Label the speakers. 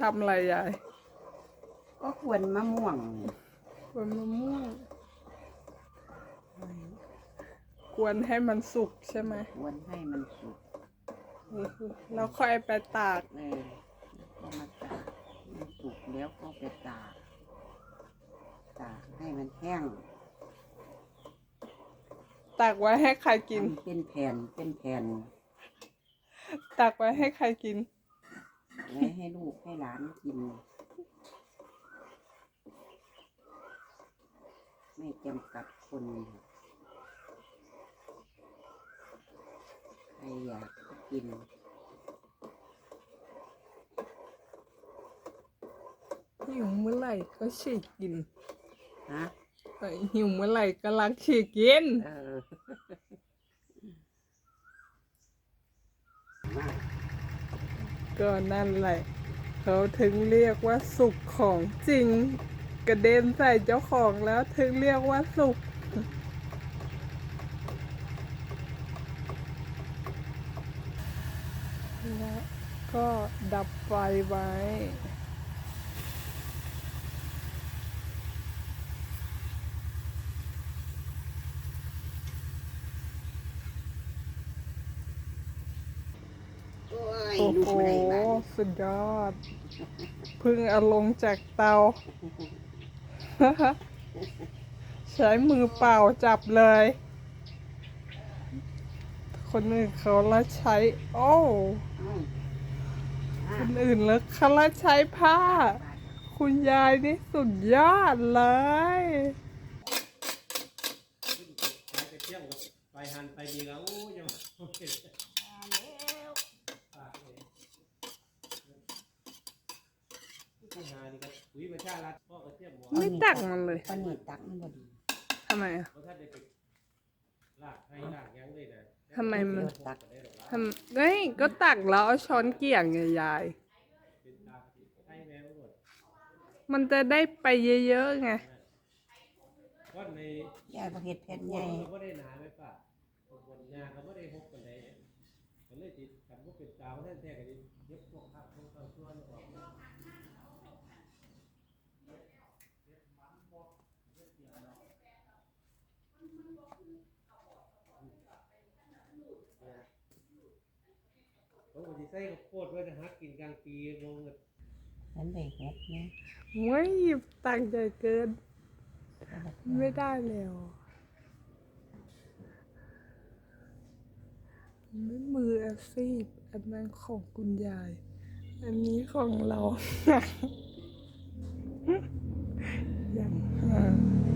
Speaker 1: ทำอะไรยาย
Speaker 2: ก็ควรมะม่วง
Speaker 1: กวนมะม่วงกวนให้มันสุกใช่ไหม
Speaker 2: ควรให้มันสุก
Speaker 1: แล้วค่อยไปตาก
Speaker 2: เลยแล้วก็มาตากมันสุกแล้วก็ไปตาก ตากให้มันแห้ง
Speaker 1: ตากไว้ให้ใครกิน
Speaker 2: ทำเป็นแผ่นเป็นแผ่น
Speaker 1: ตากไว้ให้ใครกิน
Speaker 2: ไว้ ให้ลูกให้หลานกิน ไม่จำกัดคนใครอยากก็กิน
Speaker 1: หิวเมื่อไหร่ก็ฉีกกิน
Speaker 2: ฮะ
Speaker 1: แต่หิวเมื่อไหร่ก็รักฉีกกิน
Speaker 2: เออมา
Speaker 1: ก็นั่นแหละ เขาถึงเรียกว่าสุกของจริง กระเด็นใส่เจ้าของแล้วถึงเรียกว่าสุกแล้วก็ดับไฟไว้
Speaker 2: โอ้ลูก
Speaker 1: โห
Speaker 2: ไม่ได้บ้าน
Speaker 1: สุดยอดเพึ่งเอาลงจากเตา ใช้มือเปล่าจับเลย คนอื่นเขาละใช้ โอ้
Speaker 2: อ้า
Speaker 1: คนอื่นแล้วเขาละใช้ผ้า คุณยายนี่สุดยอดเลย
Speaker 3: ไปเที่ยวกับไปหันไปดีแล้วโอ้ยยังโอเคฝากเลยที่หานี่ก็ ปุ๋ยประชารัฐพ่อกระเทียมหมอ
Speaker 1: ไม่ตักมันเลย
Speaker 2: ปานนี้ตักมันบ่ดี
Speaker 1: ทำไมอะ
Speaker 3: เพราะถ้าได้ไปลากให้ลากหยังเลยนะ
Speaker 1: ทำไมมัน
Speaker 3: ตักได้หรอก
Speaker 1: ทำเฮ้ยก็ตักแล้วเอาช้อนเกี่ยงไงยาย
Speaker 3: เป็นตาให้แมวหมด
Speaker 1: มันจะได้ไปเยอะๆไง
Speaker 3: ก้อนใน
Speaker 2: ยายประเฮ็ดแผ่น
Speaker 3: บ
Speaker 2: ใหญ่
Speaker 3: นก็ไม่ได้หนาไม่ป่ะบนงาก็ไม่ได้หกกันไหนก็เลยติดกันว่าเป็นตาว่าท่านแท้กันดิยกพวกข้าวพวกข้าวส่วนออก โอ้ยสิใส่ข้าวโพดไว้จะหักกินกลางปีลงเลย
Speaker 2: ฉันได้เฮ็ดนะ
Speaker 1: ไม่ตักใหญ่เกิน ไม่ได้แล้วไม่มืออาชีพอันนั้นของคุณยาย อันนี้ของเรา อย่างห่าง